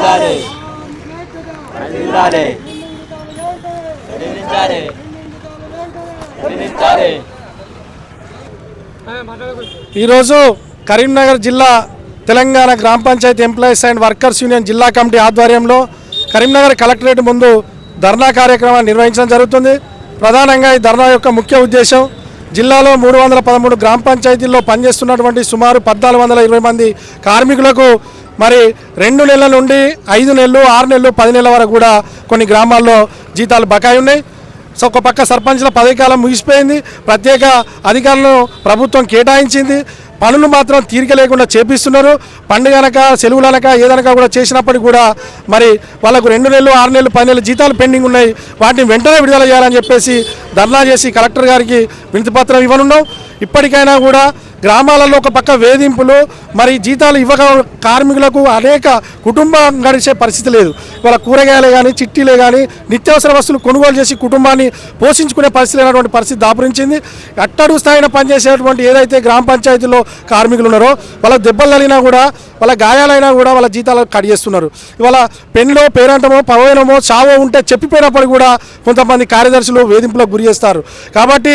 విధించాలి విధించాలి ఈరోజు కరీంనగర్ జిల్లా తెలంగాణ గ్రామ panchayat employees and workers union జిల్లా కమిటీ ఆధ్వర్యంలో కరీంనగర్ కలెక్టరేట్ ముందు ధర్నా కార్యక్రమాన్ని నిర్వహించడం జరుగుతుంది. ప్రధానంగా ఈ ధర్నా యొక్క ముఖ్య ఉద్దేశం జిల్లాలో మూడు వందల పదమూడు గ్రామ పంచాయతీల్లో పనిచేస్తున్నటువంటి సుమారు పద్నాలుగు వందల ఇరవై మంది కార్మికులకు మరి రెండు నెలల నుండి ఐదు నెలలు ఆరు నెలలు పది నెలల వరకు కూడా కొన్ని గ్రామాల్లో జీతాలు బకాయి ఉన్నాయి. సో ఒక పక్క సర్పంచ్ల పదవికాలం ముగిసిపోయింది. ప్రత్యేక అధికారులను ప్రభుత్వం కేటాయించింది. పనులు మాత్రం తీరిక లేకుండా చేపిస్తున్నారు. పండుగనక సెలవులనక ఏదనక కూడా చేసినప్పటికీ కూడా మరి వాళ్ళకు రెండు నెలలు ఆరు నెలలు పది నెలలు జీతాలు పెండింగ్ ఉన్నాయి. వాటిని వెంటనే విడుదల చేయాలని చెప్పేసి ధర్నా చేసి కలెక్టర్ గారికి వినతిపత్రం ఇవ్వనున్నాం. ఇప్పటికైనా కూడా గ్రామాలలో ఒక పక్క వేధింపులు మరి జీతాలు ఇవ్వక కార్మికులకు అనేక కుటుంబం గడిచే పరిస్థితి లేదు. ఇవాళ కూరగాయలే కానీ చిట్టీలే కానీ నిత్యావసర వస్తువులు కొనుగోలు చేసి కుటుంబాన్ని పోషించుకునే పరిస్థితి లేనటువంటి పరిస్థితి దాపురించింది. అట్టడుగు స్థాయిన పనిచేసేటువంటి ఏదైతే గ్రామ పంచాయతీలో కార్మికులు ఉన్నారో వాళ్ళ దెబ్బలు తగిలినా కూడా వాళ్ళ గాయాలైనా కూడా వాళ్ళ జీతాలు కట్ చేస్తున్నారు. ఇవాళ పెన్నులో పేరంటమో పవనమో చావో ఉంటే చెప్పిపోయినప్పుడు కూడా కొంతమంది కార్యదర్శులు వేధింపులకు గురి చేస్తారు. కాబట్టి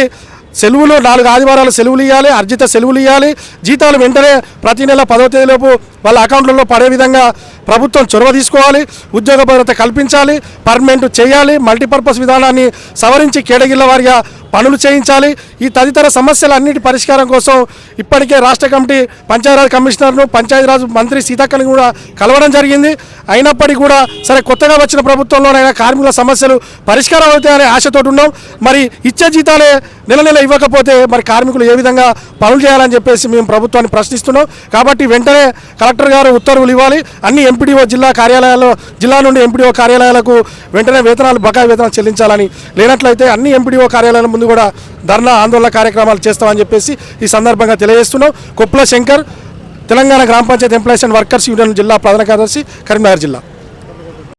సెలవులు నాలుగు ఆదివారాలు సెలవులు ఇవ్వాలి అర్జిత సెలవులు ఇవ్వాలి జీతాలు వెంటనే ప్రతి నెల పదో తేదీలోపు వాళ్ళ అకౌంట్లలో పడే విధంగా ప్రభుత్వం చొరవ తీసుకోవాలి ఉద్యోగ భద్రత కల్పించాలి పర్మనెంట్ చేయాలి మల్టీపర్పస్ విధానాన్ని సవరించి కేడగిళ్ళ వారిగా పనులు చేయించాలి. ఈ తదితర సమస్యలన్నిటి పరిష్కారం కోసం ఇప్పటికే రాష్ట్ర కమిటీ పంచాయతీరాజ్ కమిషనర్ను పంచాయతీరాజ్ మంత్రి సీతక్కని కూడా కలవడం జరిగింది. అయినప్పటికీ కూడా సరే కొత్తగా వచ్చిన ప్రభుత్వంలోనైనా కార్మికుల సమస్యలు పరిష్కారం అవుతాయనే ఆశతో ఉన్నాం. మరి ఇచ్చే జీతాలే నెల నెల ఇవ్వకపోతే మరి కార్మికులు ఏ విధంగా పనులు చేయాలని చెప్పేసి మేము ప్రభుత్వాన్ని ప్రశ్నిస్తున్నాం. కాబట్టి వెంటనే కలెక్టర్ గారు ఉత్తర్వులు ఇవ్వాలి. అన్ని ఎంపీడీఓ జిల్లా కార్యాలయాల్లో జిల్లా నుండి ఎంపీడీఓ కార్యాలయాలకు వెంటనే వేతనాలు బకాయి వేతనాలు చెల్లించాలని లేనట్లయితే అన్ని ఎంపీడీఓ కార్యాలయాలు ముందు కూడా ధర్నా ఆందోళన కార్యక్రమాలు చేస్తామని చెప్పేసి ఈ సందర్భంగా తెలియజేస్తున్నాం. కొప్పుల శంకర్ తెలంగాణ గ్రామ panchayat employees and workers union జిల్లా ప్రధాన కార్యదర్శి కరీంనగర్ జిల్లా.